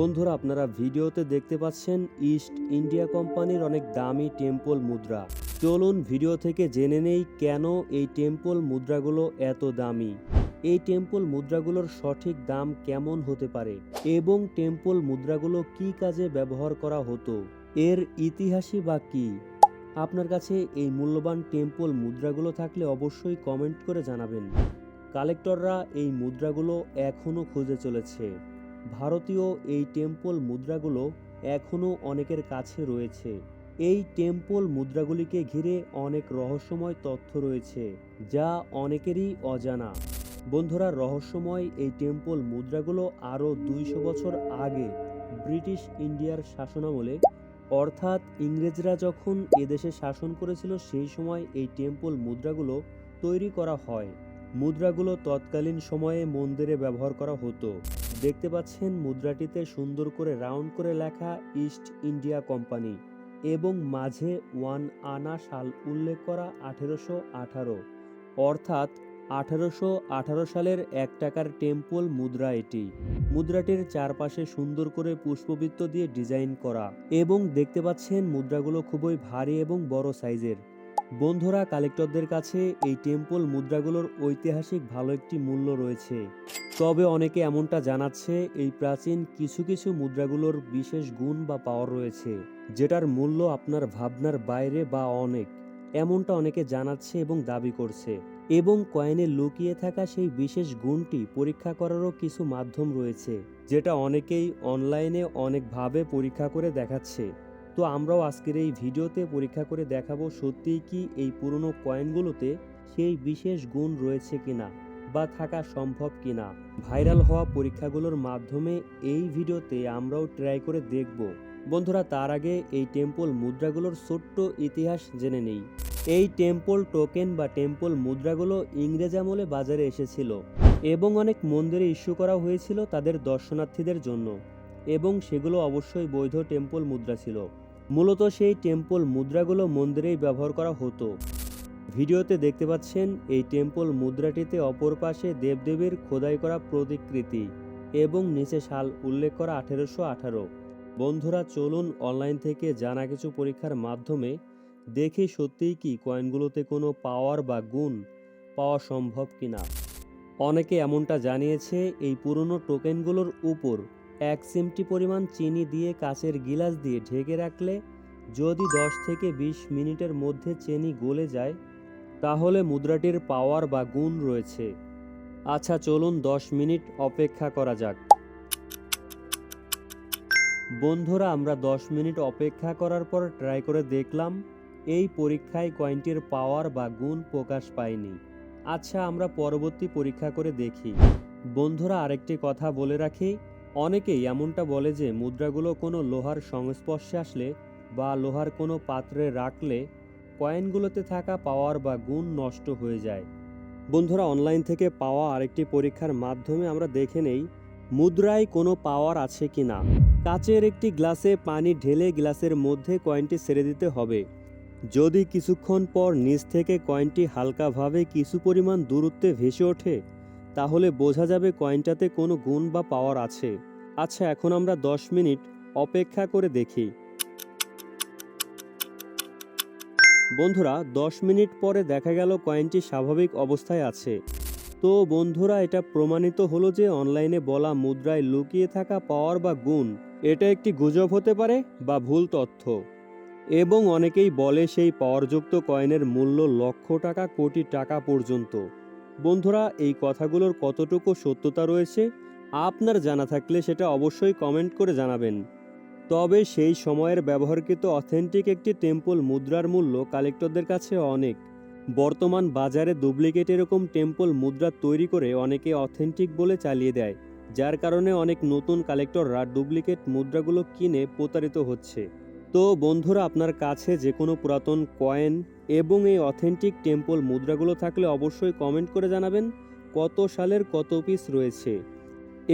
বন্ধুরা, আপনারা ভিডিওতে দেখতে পাচ্ছেন ইস্ট ইন্ডিয়া কোম্পানির অনেক দামি টেম্পল মুদ্রা। চলুন ভিডিও থেকে জেনে নেই কেন এই টেম্পল মুদ্রাগুলো এত দামি। এই টেম্পল মুদ্রাগুলোর সঠিক দাম কেমন হতে পারে এবং টেম্পল মুদ্রাগুলো কি কাজে ব্যবহার করা হতো? এর ইতিহাসই বা কী? আপনার কাছে এই মূল্যবান টেম্পল মুদ্রাগুলো থাকলে অবশ্যই কমেন্ট করে জানাবেন। কালেক্টররা এই মুদ্রাগুলো এখনও খুঁজে চলেছে। ভারতীয় এই টেম্পল মুদ্রাগুলো এখনও অনেকের কাছে রয়েছে। এই টেম্পল মুদ্রাগুলিকে ঘিরে অনেক রহস্যময় তথ্য রয়েছে, যা অনেকেরই অজানা। বন্ধুরা, রহস্যময় এই টেম্পল মুদ্রাগুলো আরও দুইশো বছর আগে ব্রিটিশ ইন্ডিয়ার শাসনামলে, অর্থাৎ ইংরেজরা যখন এদেশে শাসন করেছিল, সেই সময় এই টেম্পল মুদ্রাগুলো তৈরি করা হয়। মুদ্রাগুলো তৎকালীন সময়ে মন্দিরে ব্যবহার করা হতো। দেখতে পাচ্ছেন মুদ্রাটিতে সুন্দর করে রাউন্ড করে লেখা ইস্ট ইন্ডিয়া কোম্পানি এবং মাঝে ওয়ান আনা সাল উল্লেখ করা আঠেরোশো আঠারো। অর্থাৎ আঠারোশো আঠারো সালের এক টাকার টেম্পল মুদ্রা এটি। মুদ্রাটির চারপাশে সুন্দর করে পুষ্পবৃত্ত দিয়ে ডিজাইন করা এবং দেখতে পাচ্ছেন মুদ্রাগুলো খুবই ভারী এবং বড় সাইজের। বন্ধুরা, কালেক্টরদের কাছে এই টেম্পল মুদ্রাগুলোর ঐতিহাসিক ভালো একটি মূল্য রয়েছে। তবে অনেকে এমনটা জানাচ্ছে, এই প্রাচীন কিছু কিছু মুদ্রাগুলোর বিশেষ গুণ বা পাওয়ার রয়েছে, যেটার মূল্য আপনার ভাবনার বাইরে বা অনেক, এমনটা অনেকে জানাচ্ছে এবং দাবি করছে। এবং কয়েনে লুকিয়ে থাকা সেই বিশেষ গুণটি পরীক্ষা করারও কিছু মাধ্যম রয়েছে, যেটা অনেকেই অনলাইনে অনেকভাবে পরীক্ষা করে দেখাচ্ছে। তো আমরাও আজকের এই ভিডিওতে পরীক্ষা করে দেখাবো সত্যিই কি এই পুরনো কয়েনগুলোতে সেই বিশেষ গুণ রয়েছে কিনা বা থাকা সম্ভব কিনা। ভাইরাল হওয়া পরীক্ষাগুলোর মাধ্যমে এই ভিডিওতে আমরাও ট্রাই করে দেখব। বন্ধুরা, তার আগে এই টেম্পল মুদ্রাগুলোর ছোট্ট ইতিহাস জেনে নেই। এই টেম্পল টোকেন বা টেম্পল মুদ্রাগুলো ইংরেজ আমলে বাজারে এসেছিল এবং অনেক মন্দিরে ইস্যু করা হয়েছিল তাদের দর্শনার্থীদের জন্য এবং সেগুলো অবশ্যই বৈধ টেম্পল মুদ্রা ছিল। মূলত সেই টেম্পল মুদ্রাগুলো মন্দিরেই ব্যবহার করা হতো। ভিডিওতে দেখতে পাচ্ছেন, এই টেম্পল মুদ্রাটিতে অপর পাশে দেবদেবীর খোদাই করা প্রতিকৃতি এবং নিচে সাল উল্লেখ করা আঠেরোশো আঠারো। বন্ধুরা, চলুন অনলাইন থেকে জানা কিছু পরীক্ষার মাধ্যমে দেখে সত্যিই কি কয়েনগুলোতে কোনো পাওয়ার বা গুণ পাওয়া সম্ভব কিনা। অনেকে এমনটা জানিয়েছে, এই পুরনো টোকেনগুলোর উপর এক চিমটি পরিমাণ চিনি দিয়ে কাচের গিলাস দিয়ে ঢেকে রাখলে যদি দশ থেকে বিশ মিনিটের মধ্যে চিনি গলে যায়, তাহলে মুদ্রাটির পাওয়ার বা গুণ রয়েছে। আচ্ছা চলুন দশ মিনিট অপেক্ষা করা যাক। বন্ধুরা, আমরা দশ মিনিট অপেক্ষা করার পর ট্রাই করে দেখলাম, এই পরীক্ষায় কয়েনটির পাওয়ার বা গুণ প্রকাশ পায়নি। আচ্ছা আমরা পরবর্তী পরীক্ষা করে দেখি। বন্ধুরা, আরেকটি কথা বলে রাখি অনেকেই এমনটা বলে যে মুদ্রাগুলো কোনো লোহার সংস্পর্শে আসলে বা লোহার কোনো পাত্রে রাখলে কয়েনগুলোতে থাকা পাওয়ার বা গুণ নষ্ট হয়ে যায়। বন্ধুরা, অনলাইন থেকে পাওয়া আরেকটি পরীক্ষার মাধ্যমে আমরা দেখে নেই মুদ্রায় কোনো পাওয়ার আছে কি না। কাচের একটি গ্লাসে পানি ঢেলে গ্লাসের মধ্যে কয়েনটি ছেড়ে দিতে হবে। যদি কিছুক্ষণ পর নিচ থেকে কয়েনটি হালকাভাবে কিছু পরিমাণ দূরত্বে ভেসে ওঠে তাহলে বোঝা যাবে কয়েনটাতে কোনো গুণ বা পাওয়ার আছে। আচ্ছা এখন আমরা দশ মিনিট অপেক্ষা করে দেখি। বন্ধুরা, দশ মিনিট পরে দেখা গেল কয়েনটি স্বাভাবিক অবস্থায় আছে। তো বন্ধুরা, এটা প্রমাণিত হলো যে অনলাইনে বলা মুদ্রায় লুকিয়ে থাকা পাওয়ার বা গুণ, এটা একটি গুজব হতে পারে বা ভুল তথ্য। এবং অনেকেই বলে সেই পাওয়ারযুক্ত কয়েনের মূল্য লক্ষ টাকা কোটি টাকা পর্যন্ত। বন্ধুরা, এই কথাগুলোর কতটুকু সত্যতা রয়েছে আপনার জানা থাকলে সেটা অবশ্যই কমেন্ট করে জানাবেন। তবে সেই সময়ের ব্যবহারকৃত অথেন্টিক একটি টেম্পল মুদ্রার মূল্য কালেক্টরদের কাছে অনেক। বর্তমান বাজারে ডুপ্লিকেট এরকম টেম্পল মুদ্রা তৈরি করে অনেকে অথেন্টিক বলে চালিয়ে দেয়, যার কারণে অনেক নতুন কালেক্টররা ডুপ্লিকেট মুদ্রাগুলো কিনে প্রতারিত হচ্ছে। তো বন্ধুরা, আপনার কাছে যে কোনো পুরাতন কয়েন এবং এই অথেন্টিক টেম্পল মুদ্রাগুলো থাকলে অবশ্যই কমেন্ট করে জানাবেন কত সালের কত পিস রয়েছে।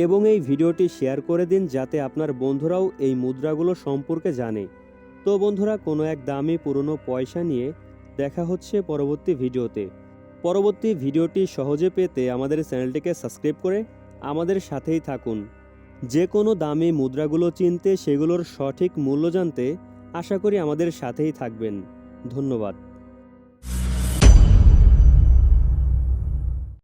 এবং এই ভিডিওটি শেয়ার করে দিন যাতে আপনার বন্ধুরাও এই মুদ্রাগুলো সম্পর্কে জানে। তো বন্ধুরা, কোনো এক দামি পুরনো পয়সা নিয়ে দেখা হচ্ছে পরবর্তী ভিডিওতে। পরবর্তী ভিডিওটি সহজে পেতে আমাদের চ্যানেলটিকে সাবস্ক্রাইব করে আমাদের সাথেই থাকুন। যে কোনো দামি মুদ্রাগুলো চিনতে সেগুলোর সঠিক মূল্য জানতে আশা করি আমাদের সাথেই থাকবেন। ধন্যবাদ।